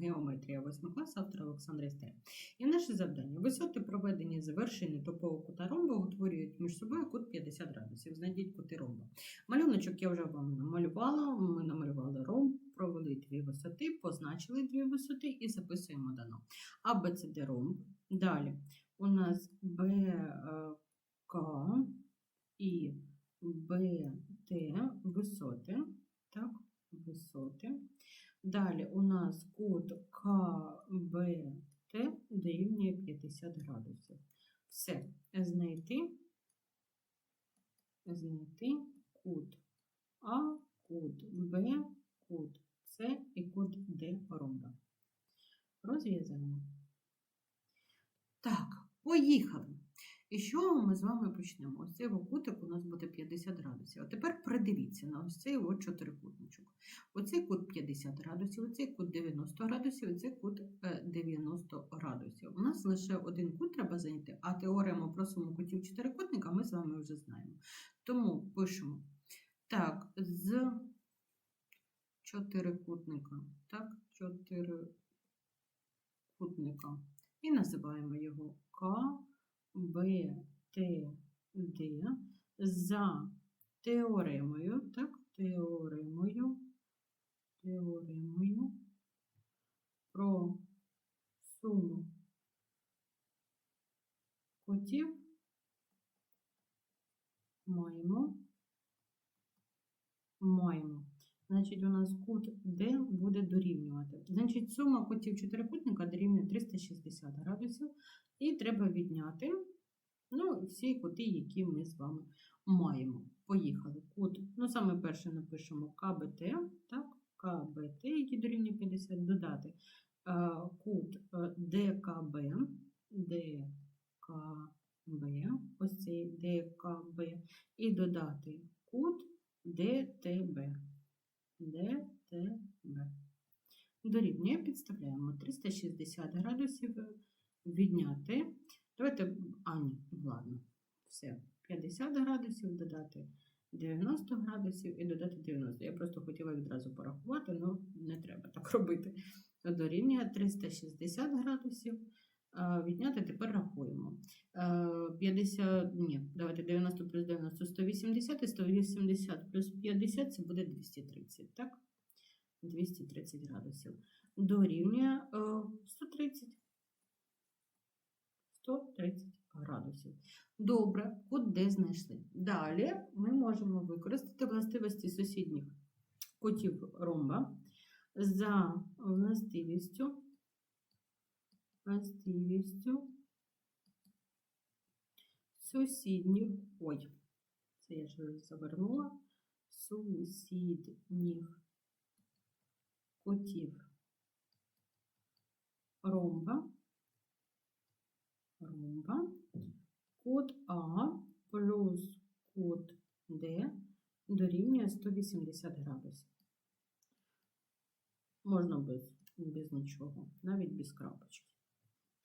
Геометрія 8 клас, автор Олександр Істер. І наше завдання. Висоти, проведені з вершини топового кута ромба, утворюють між собою кут 50 градусів. Знайдіть кути ромба. Малюночок я вже вам намалювала. Ми намалювали ромб, провели дві висоти, позначили дві висоти і записуємо дано. А, Б, С, Д ромб. Далі у нас Б, е, К і Б, Т висоти. Висоти. Далі у нас кут КБТ дорівнює 50 градусів. Все, знайти, знайти кут А, кут Б, кут С і кут Д ромба. Розв'язання. Так, поїхали. І чого ми з вами почнемо? Ось цей кутик у нас буде 50 градусів. А тепер придивіться на ось цей от чотирикутничок. Оцей кут 50 градусів, оцей кут 90 градусів, оцей кут е, 90 градусів. У нас лише один кут треба знайти, а теорему про суму кутів чотирикутника ми з вами вже знаємо. Тому пишемо так, з чотирикутника, так, чотирикутника. І називаємо його К. Б, Т, Д за теоремою, так, теоремою, теоремою про суму котів маємо, маємо. Значить, у нас кут D буде дорівнювати. Значить, сума кутів чотирикутника дорівнює 360 градусів. І треба відняти ну, всі кути, які ми з вами маємо. Поїхали. Кут, ну, саме перше напишемо КБТ, так, КБТ, який дорівнює 50, додати е, кут е, ДКБ, ДКБ, ось цей ДКБ, і додати кут ДТБ. ДТБ. Дорівнює, підставляємо 360 градусів відняти. Давайте, а ні, ладно, все. 50 градусів додати 90 градусів і додати 90. Я просто хотіла відразу порахувати, але не треба так робити. Дорівнює 360 градусів. Відняти тепер рахуємо. 50, ні, давайте 90 плюс 90 180 і 180 плюс 50 це буде 230, так? 230 градусів. Дорівнює 130. 130 градусів. Добре, кут де знайшли. Далі ми можемо використати властивості сусідніх кутів ромба за властивістю, властивістю сусідніх, ой, це я ж завернула, сусідніх кутів ромба ромба, кут А плюс кут Д дорівнює 180 градусів. Можна без, без нічого, навіть без крапочки.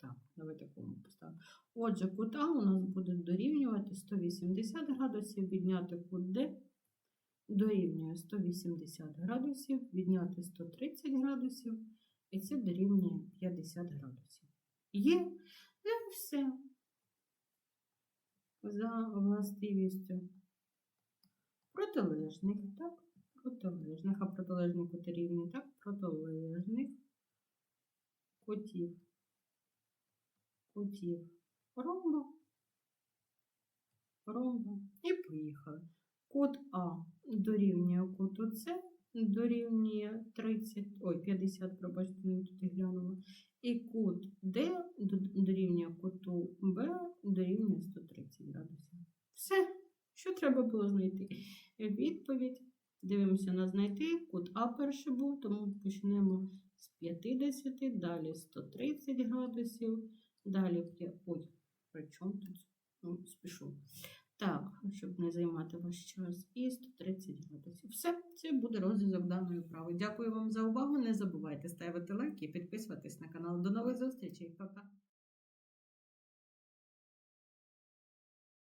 Так, давайте кому поставимо. Отже, кут А у нас буде дорівнювати 180 градусів, відняти кут Д дорівнює 180 градусів, відняти 130 градусів, і це дорівнює 50 градусів. Є і все. За властивістю протилежних, так, протилежних, а протилежні кути рівні, так, протилежних кутів, кутів ромба, ромба. І поїхали. Кут А дорівнює куту С, дорівнює 30, ой, 50, пробачте, не тут глянула. І кут D дорівнює куту Б дорівнює 130 градусів. Все, що треба було знайти? Відповідь. Дивимося на знайти. Кут А перший був, тому почнемо з 50, далі 130 градусів, далі ой, при чому тут? Ну, спішу. Так, щоб не займати ваш час, і 130 градусів. Все, це буде розв'язок даної вправи. Дякую вам за увагу. Не забувайте ставити лайки і підписуватись на канал. До нових зустрічей, Па-па!